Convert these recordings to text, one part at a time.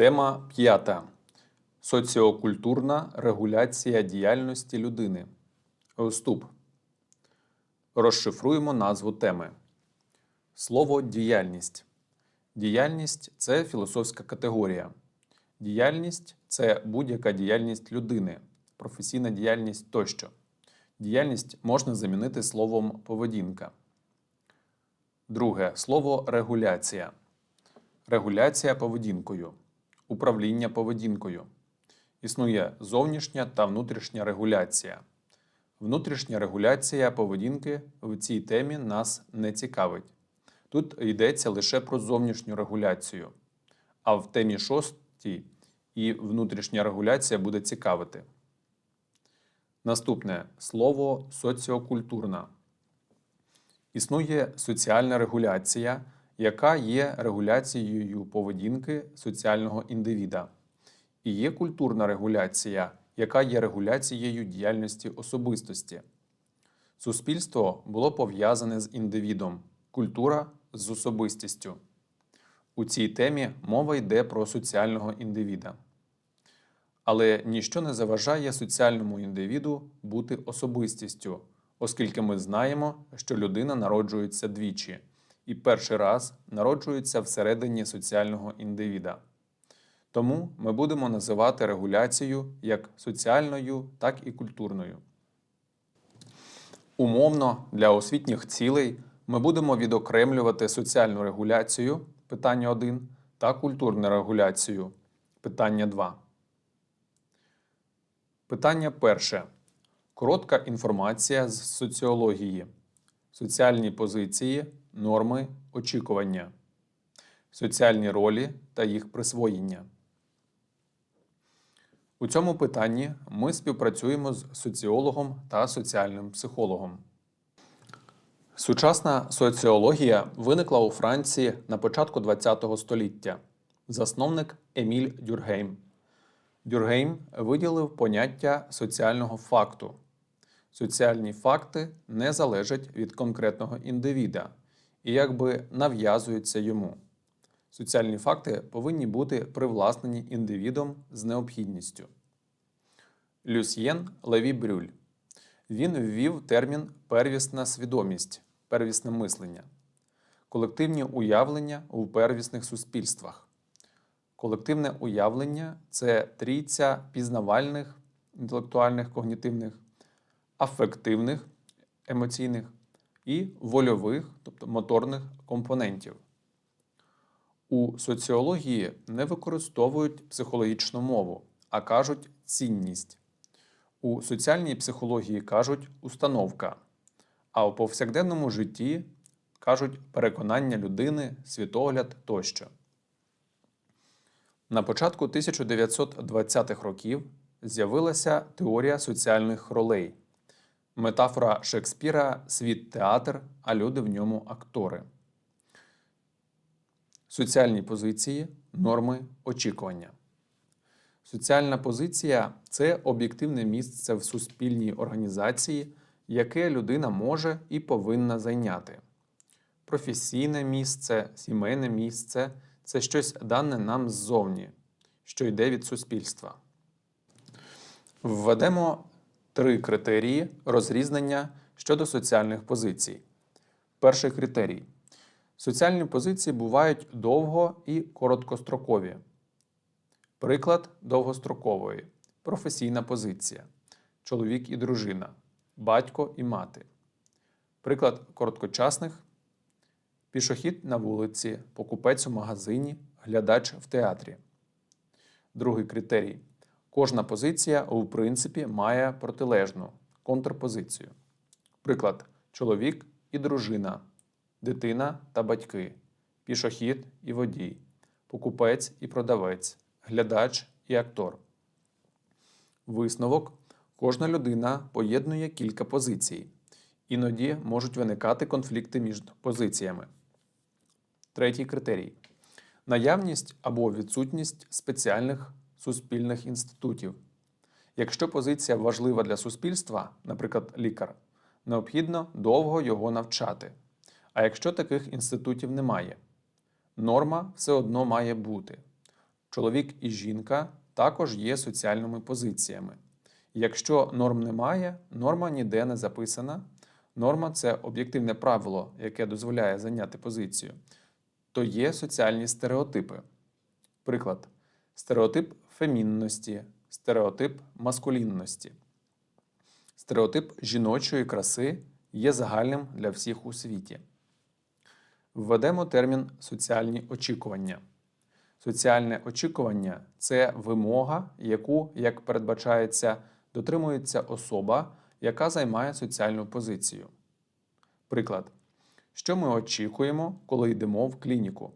Тема п'ята. Соціокультурна регуляція діяльності людини. Вступ. Розшифруємо назву теми. Слово діяльність. Діяльність це філософська категорія. Діяльність це будь-яка діяльність людини, професійна діяльність тощо. Діяльність можна замінити словом поведінка. Друге слово регуляція. Регуляція поведінкою. Управління поведінкою. Існує зовнішня та внутрішня регуляція. Внутрішня регуляція поведінки в цій темі нас не цікавить. Тут йдеться лише про зовнішню регуляцію. А в темі шостій і внутрішня регуляція буде цікавити. Наступне слово соціокультурна. Існує соціальна регуляція, яка є регуляцією поведінки соціального індивіда. І є культурна регуляція, яка є регуляцією діяльності особистості. Суспільство було пов'язане з індивідом, культура з особистістю. У цій темі мова йде про соціального індивіда. Але ніщо не заважає соціальному індивіду бути особистістю, оскільки ми знаємо, що людина народжується двічі і перший раз народжується всередині соціального індивіда. Тому ми будемо називати регуляцію як соціальною, так і культурною. Умовно для освітніх цілей ми будемо відокремлювати соціальну регуляцію питання 1 та культурну регуляцію питання 2. Питання перше. Коротка інформація з соціології. Соціальні позиції, норми, очікування. Соціальні ролі та їх присвоєння. У цьому питанні ми співпрацюємо з соціологом та соціальним психологом. Сучасна соціологія виникла у Франції на початку ХХ століття. Засновник Еміль Дюргейм. Дюргейм виділив поняття соціального факту. Соціальні факти не залежать від конкретного індивіда і якби нав'язуються йому. Соціальні факти повинні бути привласнені індивідом з необхідністю. Люсьєн Леві Брюль. Він ввів термін первісна свідомість, первісне мислення, колективні уявлення у первісних суспільствах. Колективне уявлення це трійця пізнавальних, інтелектуальних, когнітивних, афективних, емоційних і вольових, тобто моторних компонентів. У соціології не використовують психологічну мову, а кажуть цінність. У соціальній психології кажуть установка, а у повсякденному житті кажуть переконання людини, світогляд тощо. На початку 1920-х років з'явилася теорія соціальних ролей, метафора Шекспіра світ театр, а люди в ньому актори. Соціальні позиції, норми, очікування. Соціальна позиція це об'єктивне місце в суспільній організації, яке людина може і повинна зайняти. Професійне місце, сімейне місце це щось дане нам ззовні, що йде від суспільства. Введемо три критерії розрізнення щодо соціальних позицій. Перший критерій. Соціальні позиції бувають довго і короткострокові. Приклад довгострокової професійна позиція, чоловік і дружина, батько і мати. Приклад короткочасних пішохід на вулиці, покупець у магазині, глядач в театрі. Другий критерій. Кожна позиція у принципі має протилежну контрпозицію. Приклад чоловік і дружина, дитина та батьки, пішохід і водій, покупець і продавець глядач і актор. Висновок кожна людина поєднує кілька позицій. Іноді можуть виникати конфлікти між позиціями. Третій критерій наявність або відсутність спеціальних суспільних інститутів. Якщо позиція важлива для суспільства, наприклад, лікар, необхідно довго його навчати. А якщо таких інститутів немає, норма все одно має бути Чоловік і жінка також є соціальними позиціями. Якщо норм немає, норма ніде не записана. Норма це об'єктивне правило, яке дозволяє зайняти позицію, то є соціальні стереотипи. Приклад: стереотип фемінності, стереотип маскулінності. Стереотип жіночої краси є загальним для всіх у світі. Введемо термін соціальні очікування. Соціальне очікування це вимога, яку, як передбачається, дотримується особа, яка займає соціальну позицію. Приклад. Що ми очікуємо, коли йдемо в клініку?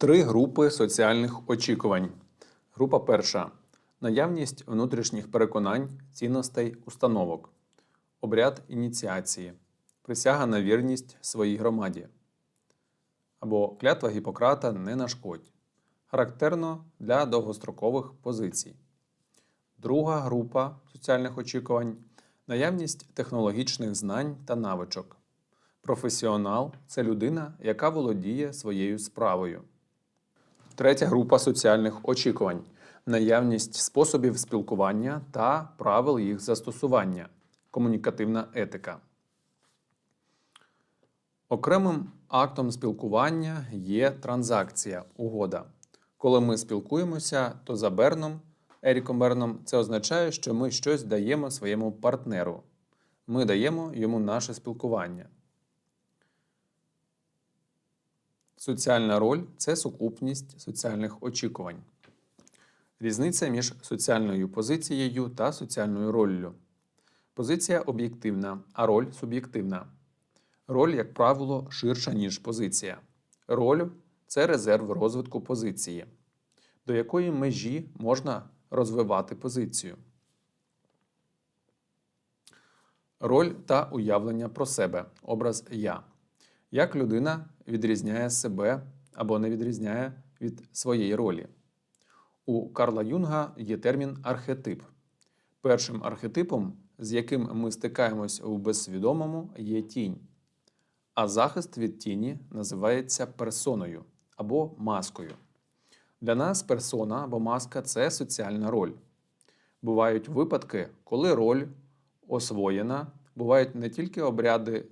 Три групи соціальних очікувань. Група перша наявність внутрішніх переконань, цінностей, установок, обряд ініціації, присяга на вірність своїй громаді або клятва Гіппократа не нашкодь. Характерно для довгострокових позицій. Друга група соціальних очікувань наявність технологічних знань та навичок. Професіонал це людина, яка володіє своєю справою. Третя група соціальних очікувань наявність способів спілкування та правил їх застосування. Комунікативна етика. Окремим актом спілкування є транзакція, угода. Коли ми спілкуємося, то за Берном, Еріком Берном, це означає, що ми щось даємо своєму партнеру. Ми даємо йому наше спілкування. Соціальна роль це сукупність соціальних очікувань. Різниця між соціальною позицією та соціальною роллю. Позиція об'єктивна, а роль суб'єктивна. Роль, як правило, ширша, ніж позиція. Роль це резерв розвитку позиції, до якої межі можна розвивати позицію. Роль та уявлення про себе, образ я. Як людина відрізняє себе або не відрізняє від своєї ролі. У Карла Юнга є термін архетип. Першим архетипом, з яким ми стикаємось у безсвідомому, є тінь. А захист від тіні називається персоною або маскою. Для нас персона або маска це соціальна роль. Бувають випадки, коли роль освоєна, бувають не тільки обряди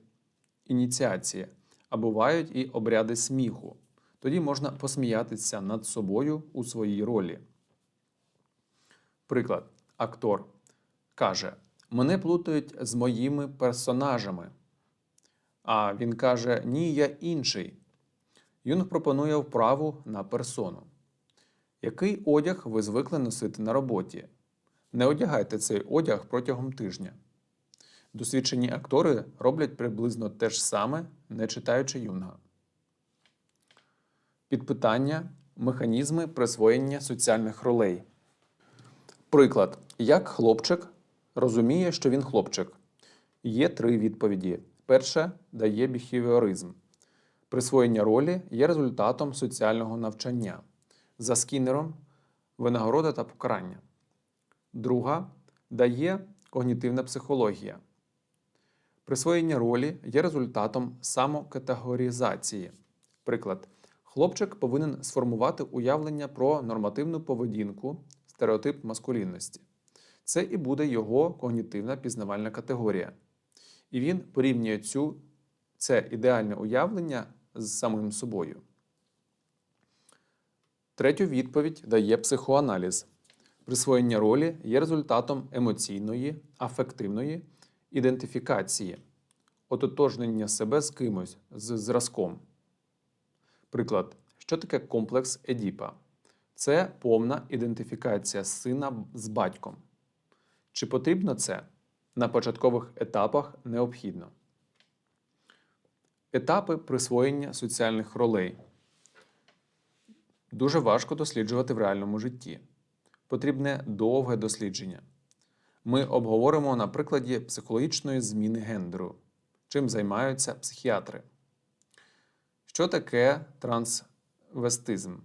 ініціації, а бувають і обряди сміху. Тоді можна посміятися над собою у своїй ролі. Приклад, актор каже: Мене плутають з моїми персонажами. А він каже: Ні, я інший. Юнг пропонує вправу на персону. Який одяг ви звикли носити на роботі? Не одягайте цей одяг протягом тижня. Досвідчені актори роблять приблизно те ж саме, не читаючи юнга. Підпитання механізми присвоєння соціальних ролей. Приклад, як хлопчик розуміє, що він хлопчик. Є три відповіді. Перше дає біхевіоризм. Присвоєння ролі є результатом соціального навчання. За скінером винагорода та покарання. Друга дає когнітивна психологія. Присвоєння ролі є результатом самокатегорізації. Приклад, хлопчик повинен сформувати уявлення про нормативну поведінку, стереотип маскулінності. Це і буде його когнітивна пізнавальна категорія. І він порівнює цю, це ідеальне уявлення з самим собою. Третю відповідь дає психоаналіз. Присвоєння ролі є результатом емоційної, афективної ідентифікації, ототожнення себе з кимось, з зразком. Приклад, що таке комплекс Едіпа? Це повна ідентифікація сина з батьком. Чи потрібно це? На початкових етапах необхідно. Етапи присвоєння соціальних ролей. Дуже важко досліджувати в реальному житті. Потрібне довге дослідження. Ми обговоримо на прикладі психологічної зміни гендеру, чим займаються психіатри. Що таке трансвестизм?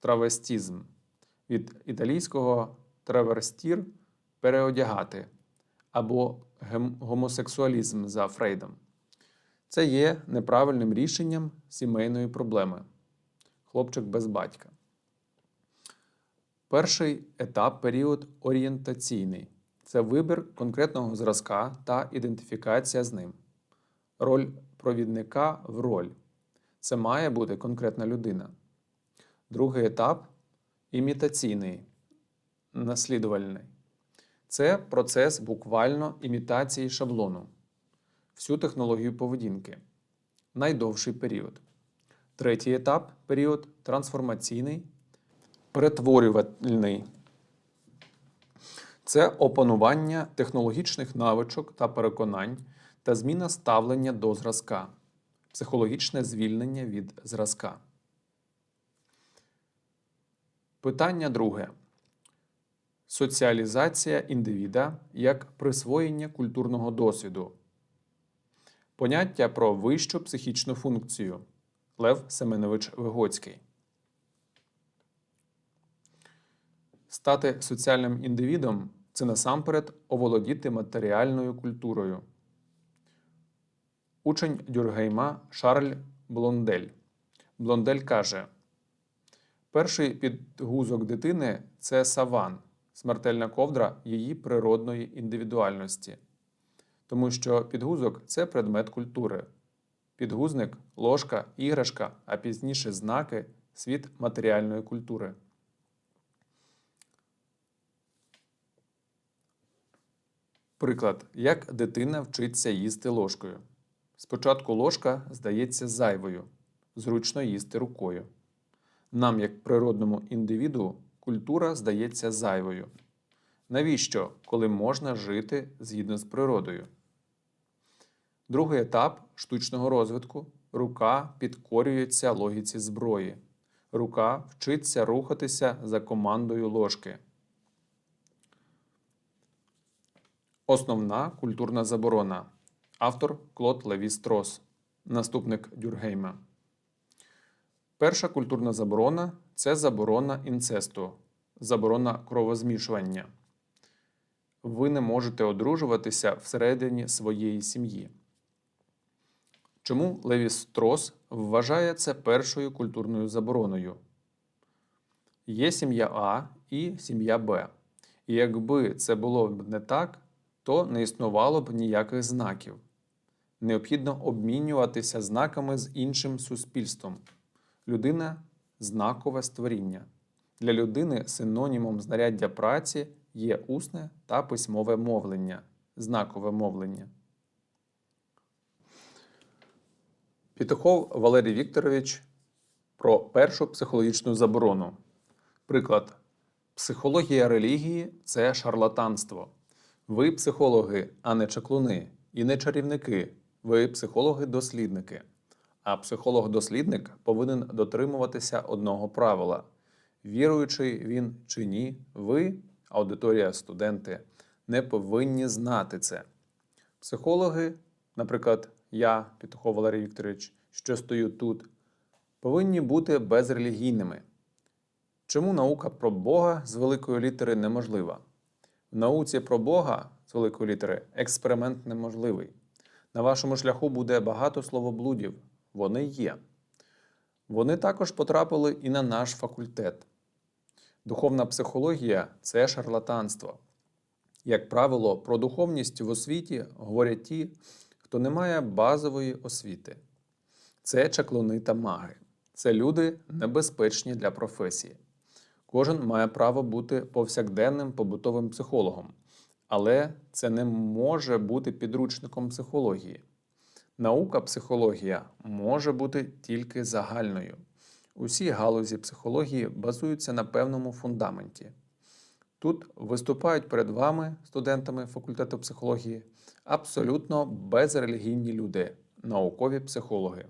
Травестізм від італійського траверстір переодягати або гомосексуалізм за Фрейдом. Це є неправильним рішенням сімейної проблеми. хлопчик без батька. Перший етап період орієнтаційний це вибір конкретного зразка та ідентифікація з ним. Роль провідника в роль. Це має бути конкретна людина. Другий етап імітаційний, наслідувальний. Це процес буквально імітації шаблону, всю технологію поведінки, найдовший період. Третій етап період трансформаційний, перетворювальний. Це опанування технологічних навичок та переконань та зміна ставлення до зразка, психологічне звільнення від зразка. Питання друге. Соціалізація індивіда як присвоєння культурного досвіду. Поняття про вищу психічну функцію. Лев Семенович Вигоцький. Стати соціальним індивідом це насамперед оволодіти матеріальною культурою. Учень Дюргейма Шарль Блондель. Блондель каже: перший підгузок дитини це саван, смертельна ковдра її природної індивідуальності. Тому що підгузок це предмет культури. Підгузник, ложка, іграшка, а пізніше знаки світ матеріальної культури. Приклад, як дитина вчиться їсти ложкою. Спочатку ложка здається зайвою, зручно їсти рукою. Нам, як природному індивіду, культура здається зайвою. Навіщо, коли можна жити згідно з природою? Другий етап штучного розвитку рука підкорюється логіці зброї. Рука вчиться рухатися за командою ложки. Основна культурна заборона. Автор Клод Леві Строс, наступник Дюргейма. Перша культурна заборона це заборона інцесту, заборона кровозмішування. Ви не можете одружуватися всередині своєї сім'ї. Чому Леві Строс вважає це першою культурною забороною? Є сім'я А і сім'я Б. І якби це було б не так, то не існувало б ніяких знаків. Необхідно обмінюватися знаками з іншим суспільством. Людина знакове створіння. Для людини синонімом знаряддя праці є усне та письмове мовлення, знакове мовлення. Пітухов Валерій Вікторович про першу психологічну заборону. Приклад: психологія релігії це шарлатанство. Ви психологи, а не чаклуни, і не чарівники. Ви психологи-дослідники. А психолог-дослідник повинен дотримуватися одного правила. Віруючий він чи ні, ви, аудиторія, студенти, не повинні знати це. Психологи, наприклад, я, Петухов Валерій Вікторович, що стою тут, повинні бути безрелігійними. Чому наука про Бога з великої літери неможлива? Науці про Бога з великої літери експеримент неможливий. На вашому шляху буде багато словоблудів. Вони є. Вони також потрапили і на наш факультет. Духовна психологія це шарлатанство. Як правило, про духовність в освіті говорять ті, хто не має базової освіти. Це чаклуни та маги. Це люди небезпечні для професії. Кожен має право бути повсякденним побутовим психологом, але це не може бути підручником психології. Наука психологія може бути тільки загальною. Усі галузі психології базуються на певному фундаменті. Тут виступають перед вами, студентами факультету психології, абсолютно безрелігійні люди, наукові психологи.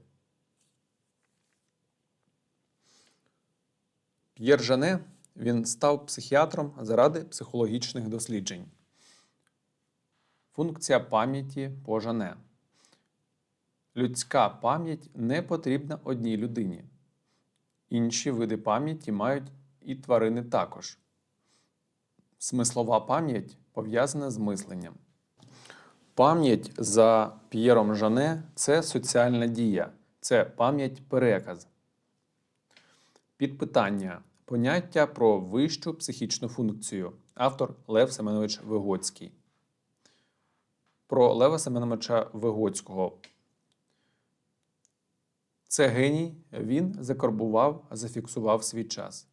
П'єр Жане він став психіатром заради психологічних досліджень. Функція пам'яті по Жане. Людська пам'ять не потрібна одній людині. Інші види пам'яті мають і тварини також. Смислова пам'ять пов'язана з мисленням. Пам'ять за П'єром Жане це соціальна дія, це пам'ять переказ. Підпитання. Поняття про вищу психічну функцію. Автор Лев Семенович Вигоцький. Про Лева Семеновича Вигоцького. Це геній, він закарбував, зафіксував свій час.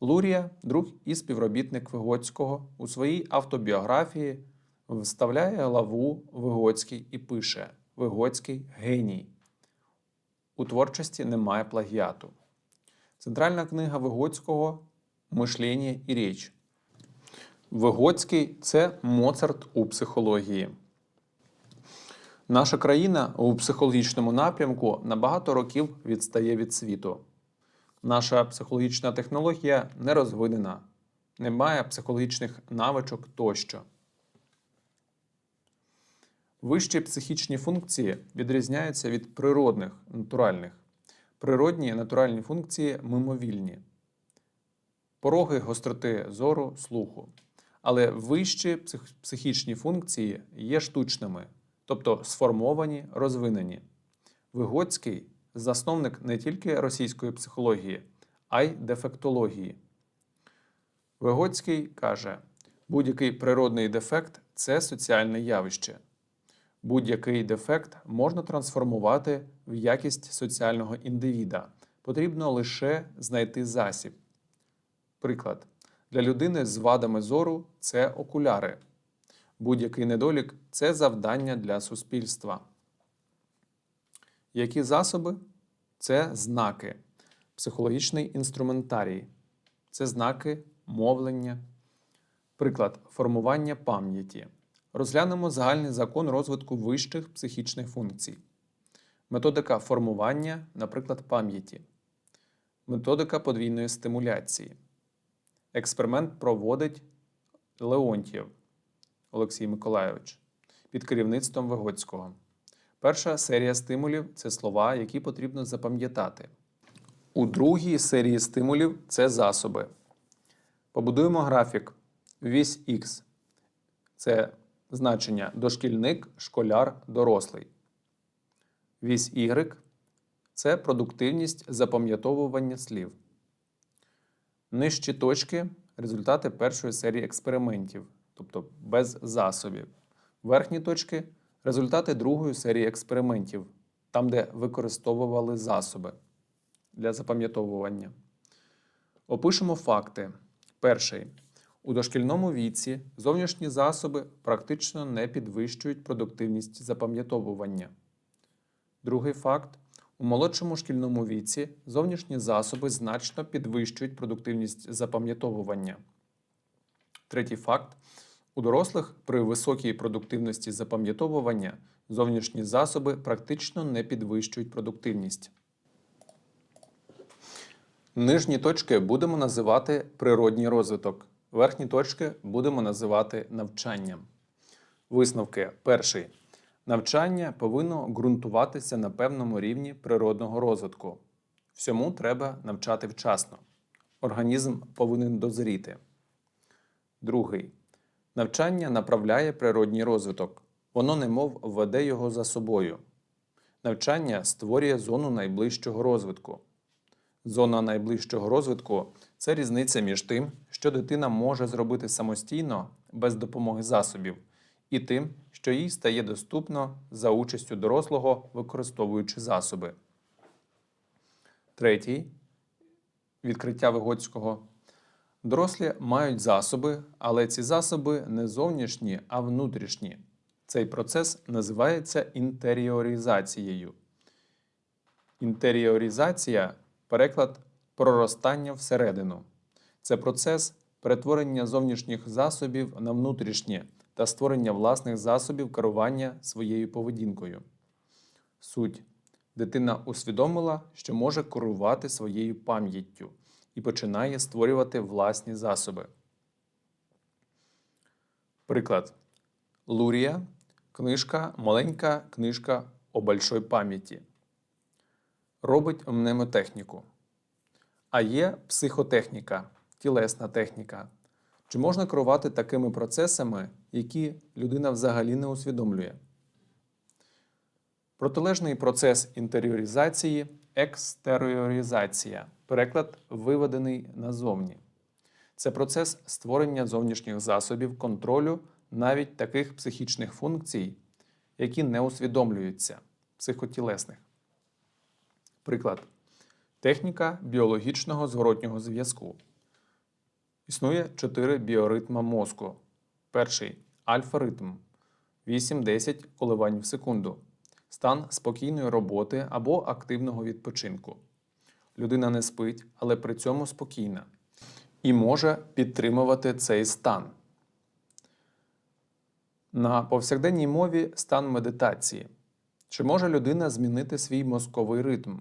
Лурія, друг і співробітник Вигоцького, у своїй автобіографії вставляє главу Вигоцький і пише: Вигоцький геній. У творчості немає плагіату. Центральна книга Вигоцького Мишлення і річ. Вигоцький це Моцарт у психології. Наша країна у психологічному напрямку на багато років відстає від світу. Наша психологічна технологія не розвинена, немає психологічних навичок тощо. Вищі психічні функції відрізняються від природних натуральних. Природні натуральні функції мимовільні, пороги гостроти зору, слуху. Але вищі психічні функції є штучними, тобто сформовані, розвинені. Вигоцький засновник не тільки російської психології, а й дефектології. Вигоцький каже: будь-який природний дефект це соціальне явище. Будь-який дефект можна трансформувати в якість соціального індивіда. Потрібно лише знайти засіб. Приклад. Для людини з вадами зору це окуляри. Будь-який недолік це завдання для суспільства. Які засоби? Це знаки, психологічний інструментарій, це знаки мовлення. Приклад формування пам'яті. Розглянемо загальний закон розвитку вищих психічних функцій. Методика формування, наприклад, пам'яті. Методика подвійної стимуляції. Експеримент проводить Леонтьєв Олексій Миколайович під керівництвом Вигоцького. Перша серія стимулів це слова, які потрібно запам'ятати. У другій серії стимулів це засоби. Побудуємо графік. Вісь Х це значення дошкільник, школяр, дорослий. Вісь Y це продуктивність запам'ятовування слів. Нижчі точки результати першої серії експериментів, тобто без засобів. Верхні точки результати другої серії експериментів, там, де використовували засоби для запам'ятовування. Опишемо факти. Перший. У дошкільному віці зовнішні засоби практично не підвищують продуктивність запам'ятовування. Другий факт. У молодшому шкільному віці зовнішні засоби значно підвищують продуктивність запам'ятовування. Третій факт. У дорослих при високій продуктивності запам'ятовування зовнішні засоби практично не підвищують продуктивність. Нижні точки будемо називати природній розвиток. Верхні точки будемо називати навчанням. Висновки. Перший. Навчання повинно ґрунтуватися на певному рівні природного розвитку. Всьому треба навчати вчасно. Організм повинен дозріти. Другий. Навчання направляє природній розвиток. Воно немов веде його за собою. Навчання створює зону найближчого розвитку. Зона найближчого розвитку це різниця між тим, що дитина може зробити самостійно без допомоги засобів, і тим, що їй стає доступно за участю дорослого, використовуючи засоби. Третій відкриття Вигоцького. Дорослі мають засоби, але ці засоби не зовнішні, а внутрішні. Цей процес називається інтеріоризацією. Інтеріоризація переклад проростання всередину. Це процес перетворення зовнішніх засобів на внутрішні та створення власних засобів керування своєю поведінкою. Суть. Дитина усвідомила, що може керувати своєю пам'яттю і починає створювати власні засоби. Приклад. Лурія. Книжка, маленька книжка о большой пам'яті. Робить мнемотехніку. А є психотехніка, тілесна техніка. Чи можна керувати такими процесами, які людина взагалі не усвідомлює? Протилежний процес інтеріоризації екстеріоризація. Переклад виведений назовні. Це процес створення зовнішніх засобів контролю навіть таких психічних функцій, які не усвідомлюються психотілесних. Приклад. Техніка біологічного зворотнього зв'язку. Існує чотири біоритма мозку. Перший альфа-ритм 8-10 коливань в секунду. Стан спокійної роботи або активного відпочинку. Людина не спить, але при цьому спокійна і може підтримувати цей стан. На повсякденній мові стан медитації. Чи може людина змінити свій мозковий ритм?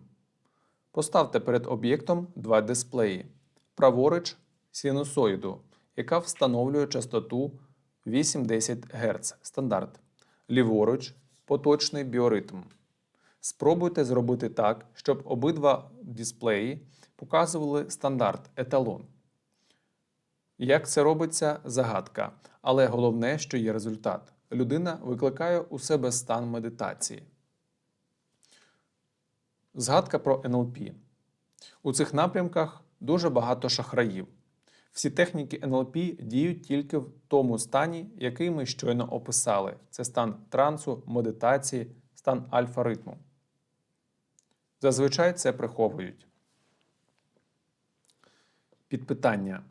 Поставте перед об'єктом два дисплеї. Праворуч синусоїду, яка встановлює частоту 8-10 Гц стандарт. Ліворуч поточний біоритм. Спробуйте зробити так, щоб обидва дисплеї показували стандарт еталон. Як це робиться загадка, але головне, що є результат. Людина викликає у себе стан медитації. Згадка про НЛП. У цих напрямках дуже багато шахраїв. Всі техніки НЛП діють тільки в тому стані, який ми щойно описали. Це стан трансу, медитації, стан альфа-ритму. Зазвичай це приховують. Підпитання.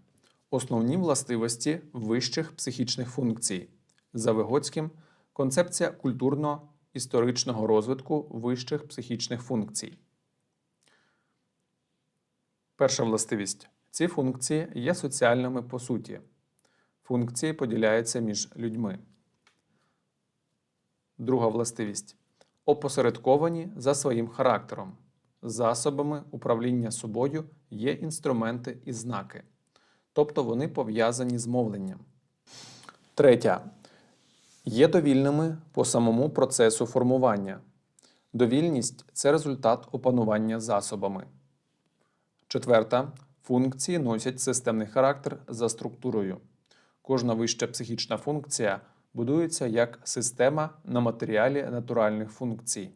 Основні властивості вищих психічних функцій. За Вигоцьким концепція культурно-історичного розвитку вищих психічних функцій. Перша властивість. Ці функції є соціальними по суті. Функції поділяються між людьми. Друга властивість. Опосередковані за своїм характером. Засобами управління собою є інструменти і знаки. Тобто вони пов'язані з мовленням. Третя. Є довільними по самому процесу формування. Довільність це результат опанування засобами. Четверта. Функції носять системний характер за структурою. Кожна вища психічна функція будується як система на матеріалі натуральних функцій.